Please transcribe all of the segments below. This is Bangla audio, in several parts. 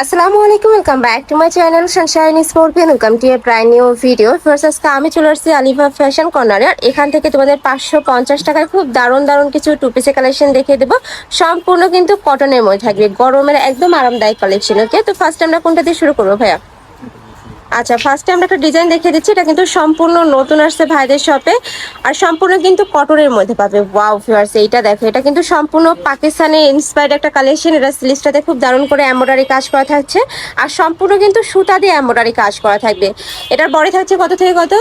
আসসালামু আলাইকুম welcome back to my channel sunshine sportbian welcome to a new video first আজকে আমি চলে আসছি আলিফা ফ্যাশন কর্নারে আর এখান থেকে তোমাদের পাঁচশো পঞ্চাশ টাকায় খুব দারুণ দারুণ কিছু টু কালেকশন দেখিয়ে দেবো। সম্পূর্ণ কিন্তু কটনের মধ্যে থাকবে। গরমের একদম আরামদায়ক কালেকশন ওকে তো ফার্স্ট আমরা কোনটা দিয়ে শুরু করব, ভাইয়া? আচ্ছা ফার্স্টে আমরা একটা ডিজাইন দেখিয়ে দিচ্ছি। এটা কিন্তু সম্পূর্ণ নতুন আসছে ভাইদের শপে আর সম্পূর্ণ কিন্তু কটনের মধ্যে পাবে। ওয়াও ফিয়ার্স এইটা দেখো। এটা কিন্তু সম্পূর্ণ পাকিস্তানে ইন্সপায়ার্ড একটা কালেকশন এটা স্লিভসটাতে খুব দারুণ করে এমব্রয়ডারি কাজ করা থাকছে। আর সম্পূর্ণ কিন্তু সুতা দিয়ে এমব্রয়ডারি কাজ করা থাকবে। এটার বডি থাকছে কত থেকে কত?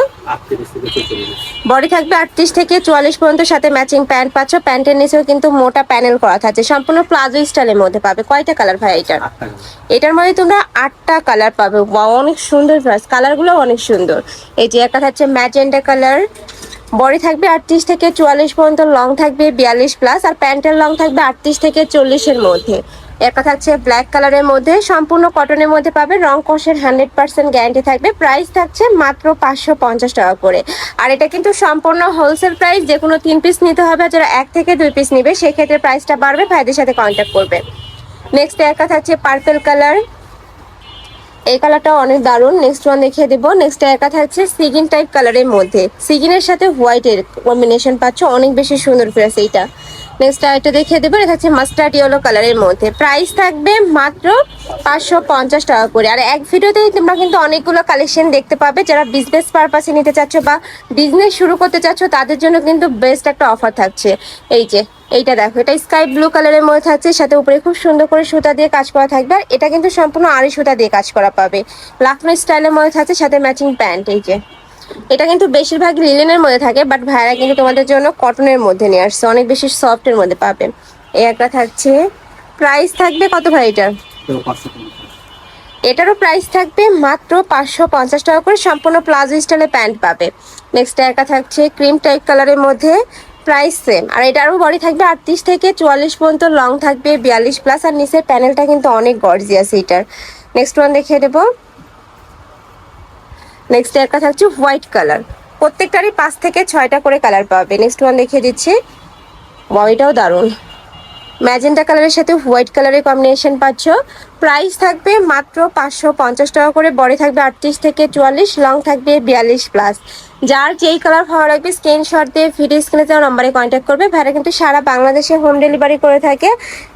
বডি থাকবে আটত্রিশ থেকে চুয়াল্লিশ পর্যন্ত। সাথে ম্যাচিং প্যান্ট পাচ্ছ। প্যান্টের নিচেও কিন্তু মোটা প্যানেল করা থাকছে। সম্পূর্ণ প্লাজো স্টাইলের মধ্যে পাবে। কয়টা কালার ভাই এটার এটার মধ্যে তোমরা আটটা কালার পাবে। বা অনেক সুন্দর ড্রেস কালারগুলো অনেক সুন্দর। এই যে একটা থাকছে ম্যাজেন্ডা কালার বডি থাকবে আটত্রিশ থেকে চুয়াল্লিশ পর্যন্ত লং থাকবে বিয়াল্লিশ প্লাস আর প্যান্টের লং থাকবে আটত্রিশ থেকে চল্লিশের মধ্যে। একটা থাকছে ব্ল্যাক কালারের মধ্যে, সম্পূর্ণ কটনের মধ্যে পাবে, রং কষের হান্ড্রেড পার্সেন্ট গ্যারান্টি থাকবে। প্রাইস থাকছে মাত্র পাঁচশো পঞ্চাশ টাকা করে। আর এটা কিন্তু সম্পূর্ণ হোলসেল প্রাইস যে কোনো তিন পিস নিতে হবে, যারা এক থেকে দুই পিস নিবে, সেক্ষেত্রে প্রাইসটা বাড়বে, ভাইদের সাথে কন্ট্যাক্ট করবে। নেক্সট একটা থাকছে পার্পেল কালার এই কালারটা অনেক দারুণ নেক্সট ওয়ান দেখিয়ে দেবো। নেক্সট একা থাকছে সিগিন টাইপ কালারের মধ্যে। সিগিনের সাথে হোয়াইটের কম্বিনেশন পাচ্ছ, অনেক বেশি সুন্দর ফ্রেস এইটা। দেখিয়ে এটা মাস্টার্ড ইয়েলো কালারের মধ্যে। প্রাইস থাকবে মাত্র পাঁচশো পঞ্চাশ টাকা করে। আর এক ভিডিওতেই তোমরা কিন্তু অনেকগুলো কালেকশন দেখতে পাবে। যারা বিজনেস নিতে বা বিজনেস শুরু করতে তাদের জন্য কিন্তু বেস্ট একটা অফার থাকছে। এই যে, এইটা দেখো, এটা স্কাই ব্লু কালারের মধ্যে থাকছে। সাথে উপরে খুব সুন্দর করে সুতা দিয়ে কাজ করা থাকবে। আর এটা কিন্তু সম্পূর্ণ আড়ি সুতা দিয়ে কাজ করা পাবে। লাখনো স্টাইলের মধ্যে থাকছে, সাথে ম্যাচিং প্যান্ট এই যে। এটা কিন্তু বেশিরভাগ লিলেনের মধ্যে থাকে বাট ভাইরা কিন্তু তোমাদের জন্য কটনের মধ্যে নিয়ে আসছে। অনেক বেশি সফটের মধ্যে পাবে। এই একটা থাকছে। প্রাইস থাকবে কত ভাই এটার পঞ্চাশ এটারও প্রাইস থাকবে মাত্র পাঁচশো পঞ্চাশ টাকা করে সম্পূর্ণ প্লাজো স্টাইলে প্যান্ট পাবে। নেক্সট একটা থাকছে ক্রিম টাইপ কালারের মধ্যে প্রাইস সেম আর এটারও বডি থাকবে আটত্রিশ থেকে চুয়াল্লিশ পর্যন্ত লং থাকবে বিয়াল্লিশ প্লাস আর নিচের প্যানেলটা কিন্তু অনেক গর্জিয়াস এইটার। নেক্সট ওয়ান দেখিয়ে দেবো। নেক্সট একটা থাকছে হোয়াইট কালার প্রত্যেকটারই পাঁচ থেকে ছয়টা করে কালার পাবে। নেক্সট ওয়ান দেখিয়ে দিচ্ছি। বডিটাও দারুণ। ম্যাজেন্টা কালারের সাথে হোয়াইট কালারের কম্বিনেশন পাচ্ছ। প্রাইস থাকবে মাত্র পাঁচশো পঞ্চাশ টাকা করে বডি থাকবে আটত্রিশ থেকে চুয়াল্লিশ লং থাকবে বিয়াল্লিশ প্লাস যার যেই কালার ভালো লাগবে স্ক্রিনশট দিয়ে ভিডিও স্ক্রিনে দেওয়া নম্বরে কন্ট্যাক্ট করবে। ভাইরা কিন্তু সারা বাংলাদেশে হোম ডেলিভারি করে থাকে।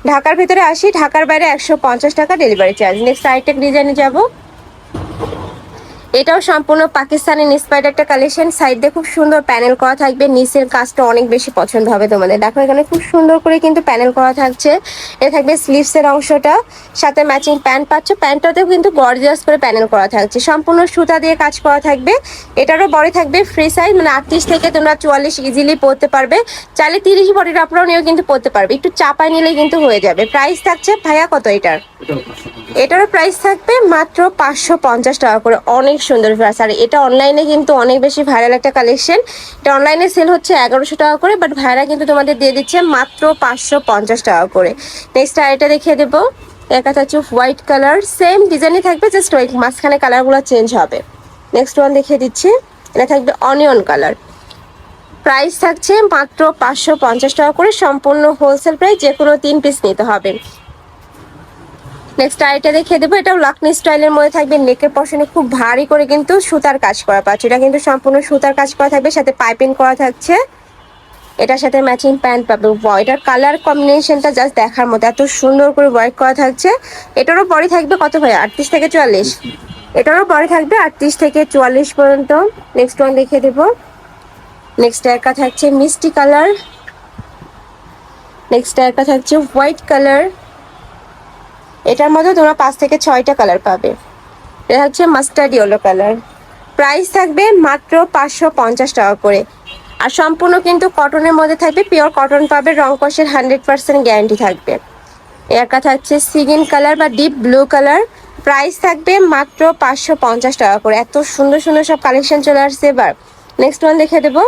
ঢাকার ভিতরে আসি, ঢাকার বাইরে একশো পঞ্চাশ টাকা ডেলিভারি চার্জ নেক্সট আইটেম ডিজাইনে যাব। এটাও সম্পূর্ণ পাকিস্তানি ইন্সপায়ার্ড একটা কালেকশন সাইড দিয়ে খুব সুন্দর প্যানেল করা থাকবে। নিচের কাজটা অনেক বেশি পছন্দ হবে তোমাদের। দেখো এখানে খুব সুন্দর করে কিন্তু প্যানেল করা থাকছে। এটা থাকবে স্লিভসের অংশটা। সাথে ম্যাচিং প্যান্ট পাচ্ছ। প্যান্টটাতেও কিন্তু গর্জিয়াস করে প্যানেল করা থাকছে। সম্পূর্ণ সুতা দিয়ে কাজ করা থাকবে। এটারও বডি থাকবে ফ্রি সাইজ মানে আটত্রিশ থেকে তোমরা চুয়াল্লিশ ইজিলি পরতে পারবে। চাইলে তিরিশ বডির আপনারাও নিয়েও কিন্তু পরতে পারবে। একটু চাপায় নিলেই কিন্তু হয়ে যাবে। প্রাইস থাকছে ভাইয়া কত এটার? এটারও প্রাইস থাকবে মাত্র পাঁচশো পঞ্চাশ টাকা করে। অনেক সুন্দর ড্রেস আর এটা অনলাইনে কিন্তু অনেক বেশি ভাইরাল একটা কালেকশন এটা অনলাইনে সেল হচ্ছে এগারোশো টাকা করে বাট ভাইরা কিন্তু তোমাদের দিয়ে দিচ্ছে মাত্র পাঁচশো পঞ্চাশ টাকা করে। নেক্সট আর এটা দেখিয়ে দেবো। একটা হচ্ছে হোয়াইট কালার সেম ডিজাইনই থাকবে জাস্ট ওই মাঝখানে কালারগুলো চেঞ্জ হবে। নেক্সট ওয়ান দেখিয়ে দিচ্ছি। এটা থাকবে অনিয়ন কালার প্রাইস থাকছে মাত্র পাঁচশো পঞ্চাশ টাকা করে, সম্পূর্ণ হোলসেল প্রাইস যে কোনো তিন পিস নিতে হবে। নেক্সট আইটা দেখিয়ে দেবো। এটাও লাকনি স্টাইলের মধ্যে থাকবে। নেকের পশনে খুব ভারী করে কিন্তু সুতার কাজ করা পাচ্ছে। এটা কিন্তু সম্পূর্ণ সুতার কাজ করা থাকবে, সাথে পাইপিং করা থাকছে। এটার সাথে ম্যাচিং প্যান্ট পাবে। এটার কালার কম্বিনেশনটা জাস্ট দেখার মতো। এত সুন্দর করে ওয়ার্ক করা থাকছে। এটারও বডি থাকবে কত ভাই? আটত্রিশ থেকে চুয়াল্লিশ। এটারও বডি থাকবে আটত্রিশ থেকে চুয়াল্লিশ পর্যন্ত। নেক্সট ওয়ান দেখিয়ে দেবো। নেক্সট একটা থাকছে মিষ্টি কালার নেক্সট একটা থাকছে হোয়াইট কালার এটার মধ্যে তোমরা পাঁচ থেকে ছয়টা কালার পাবে। এটা হচ্ছে মাস্টার্ড ইয়েলো কালার প্রাইস থাকবে মাত্র পাঁচশো পঞ্চাশ টাকা করে। আর সম্পূর্ণ কিন্তু কটনের মধ্যে থাকবে পিওর কটন পাবে, রং কষের হান্ড্রেড পার্সেন্ট গ্যারান্টি থাকবে। একটা থাকছে সিগিন কালার বা ডিপ ব্লু কালার প্রাইস থাকবে মাত্র পাঁচশো পঞ্চাশ টাকা করে। এত সুন্দর সুন্দর সব কালেকশন চলে আসছে এবার। নেক্সট ওয়ান দেখে দেবো।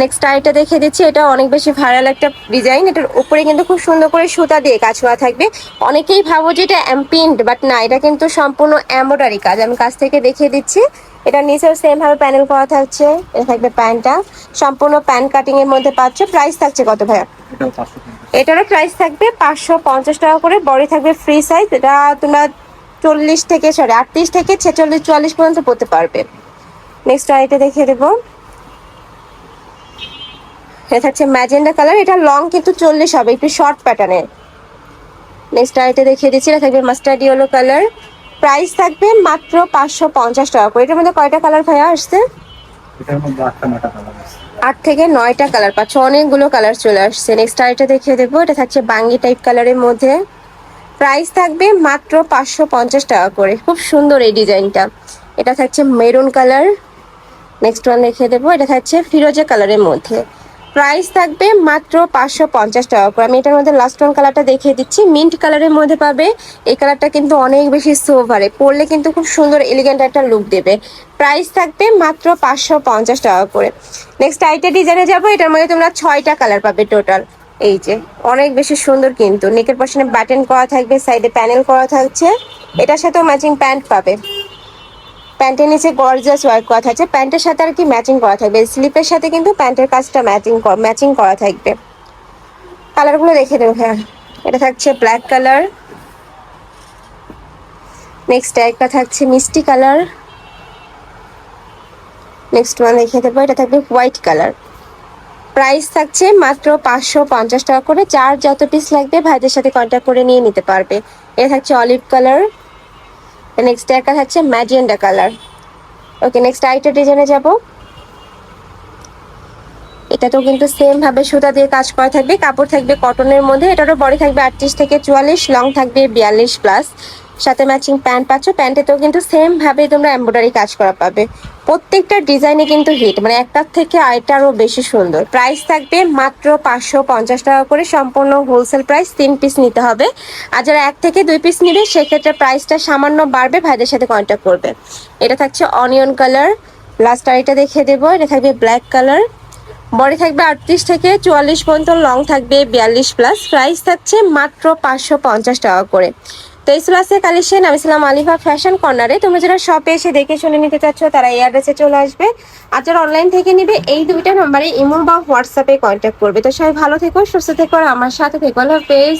নেক্সট আইটা দেখে দিচ্ছি এটা অনেক বেশি ভাইরাল একটা ডিজাইন এটার উপরে কিন্তু খুব সুন্দর করে সুতা দিয়ে কাজ করা থাকবে। অনেকেই ভাবো যে এটা অ্যাম্পিন্ড বাট না এটা কিন্তু সম্পূর্ণ এমব্রয়ডারি কাজ। আমি কাছ থেকে দেখিয়ে দিচ্ছি। এটা নিচেও সেম ভাবে প্যানেল করা থাকছে। এটা থাকবে প্যান্টটা। সম্পূর্ণ প্যান্ট কাটিং এর মধ্যে পাচ্ছ। প্রাইস থাকছে কত ভাইয়া? এটারও প্রাইস থাকবে পাঁচশো পঞ্চাশ টাকা করে। বডি থাকবে ফ্রি সাইজ এটা তোমরা চল্লিশ থেকে সরি আটত্রিশ থেকে ছেচল্লিশ চুয়াল্লিশ পর্যন্ত পড়তে পারবে। নেক্সট আইটা দেখিয়ে দেবো। এটা থাকছে ম্যাজেন্ডা কালার এটা লং কিন্তু চল্লিশ হবে একটু শর্ট প্যাটার্নের নেক্সট আইটা দেখিয়ে দিচ্ছি এটা থাকবে মাস্টার্ড ইয়েলো কালার প্রাইস থাকবে মাত্র পাঁচশো পঞ্চাশ টাকা করে। এটার মধ্যে কয়টা কালার ভাইয়া আসছে? আট থেকে নয়টা কালার পাচ্ছ অনেকগুলো কালার চলে আসছে। নেক্সট আরেকটা দেখিয়ে দেবো এটা থাকছে বাঙ্গি টাইপ কালারের মধ্যে। প্রাইস থাকবে মাত্র পাঁচশো পঞ্চাশ টাকা করে। খুব সুন্দর এই ডিজাইনটা। এটা থাকছে মেরুন কালার নেক্সট ওয়ান দেখিয়ে দেবো এটা থাকছে ফিরোজা কালারের মধ্যে। প্রাইস থাকবে মাত্র পাঁচশো পঞ্চাশ টাকা করে। আমি এটার মধ্যে লাস্ট ওয়ান কালারটা দেখিয়ে দিচ্ছি। মিন্ট কালারের মধ্যে পাবে। এই কালারটা কিন্তু অনেক বেশি সোভারে পরলে কিন্তু খুব সুন্দর এলিগেন্ট একটা লুক দেবে। প্রাইস থাকবে মাত্র পাঁচশো পঞ্চাশ টাকা করে। নেক্সট আইটা ডিজাইনে যাব। এটার মধ্যে তোমরা ছয়টা কালার পাবে টোটাল এই যে, অনেক বেশি সুন্দর কিন্তু। নেকের পাশে বাটন করা থাকবে সাইডে প্যানেল করা থাকছে। এটার সাথেও ম্যাচিং প্যান্ট পাবে। প্যান্টের নিচে গর্জাস ওয়ার্ক করা থাকছে প্যান্টের সাথে আর কি ম্যাচিং করা থাকবে। স্লিপের সাথে কিন্তু প্যান্টের কাজটা ম্যাচিং ম্যাচিং করা থাকবে। কালারগুলো দেখে দেবো হ্যাঁ। এটা থাকছে ব্ল্যাক কালার নেক্সট একটা থাকছে মিষ্টি কালার নেক্সট ওয়ান দেখে দেবো, এটা থাকবে হোয়াইট কালার প্রাইস থাকছে মাত্র পাঁচশো পঞ্চাশ টাকা করে। যার যত পিস লাগবে, ভাইদের সাথে কন্ট্যাক্ট করে নিয়ে নিতে পারবে। এটা থাকছে অলিভ কালার নেক্সট একটা থাকছে ম্যাজেন্ডা কালার ওকে নেক্সট আইটা ডিজাইনে যাব। এটাতেও কিন্তু সেম ভাবে সুতা দিয়ে কাজ করা থাকবে, কাপড় থাকবে কটনের মধ্যে, এটারও বড় থাকবে আটত্রিশ থেকে চুয়াল্লিশ লং থাকবে বিয়াল্লিশ প্লাস সাথে ম্যাচিং প্যান্ট পাচ্ছ প্যান্টেতেও কিন্তু সেম ভাবে তোমরা এমব্রয়ডারি কাজ করা পাবে। প্রত্যেকটা ডিজাইনে কিন্তু হিট মানে একটার থেকে আরেকটা আরও বেশি সুন্দর। প্রাইস থাকবে মাত্র পাঁচশো পঞ্চাশ টাকা করে, সম্পূর্ণ হোলসেল প্রাইস তিন পিস নিতে হবে। আর যারা এক থেকে দুই পিস নিবে, সেক্ষেত্রে প্রাইসটা সামান্য বাড়বে, ভাইদের সাথে কন্ট্যাক্ট করবে। এটা থাকছে অনিয়ন কালার লাস্ট আইটা দেখিয়ে দেবো। এটা থাকবে ব্ল্যাক কালার বডি থাকবে আটত্রিশ থেকে চুয়াল্লিশ পর্যন্ত লং থাকবে বিয়াল্লিশ প্লাস প্রাইস থাকছে মাত্র পাঁচশো পঞ্চাশ টাকা করে। তো এই ক্লাসে কালেকশন, আমি ছিলাম আলিফা ফ্যাশন কর্নারে। তোমরা যারা শপে এসে দেখে শুনে নিতে চাচ্ছ, তারা এই অ্যাড্রেসে চলে আসবে। আর যারা অনলাইন থেকে নিবে, এই দুইটা নম্বরে ইমো বা হোয়াটসঅ্যাপে কন্ট্যাক্ট করবে। তো সবাই ভালো থেকো, সুস্থ থেকো আমার সাথে থেকো। আল্লাহ হাফেজ।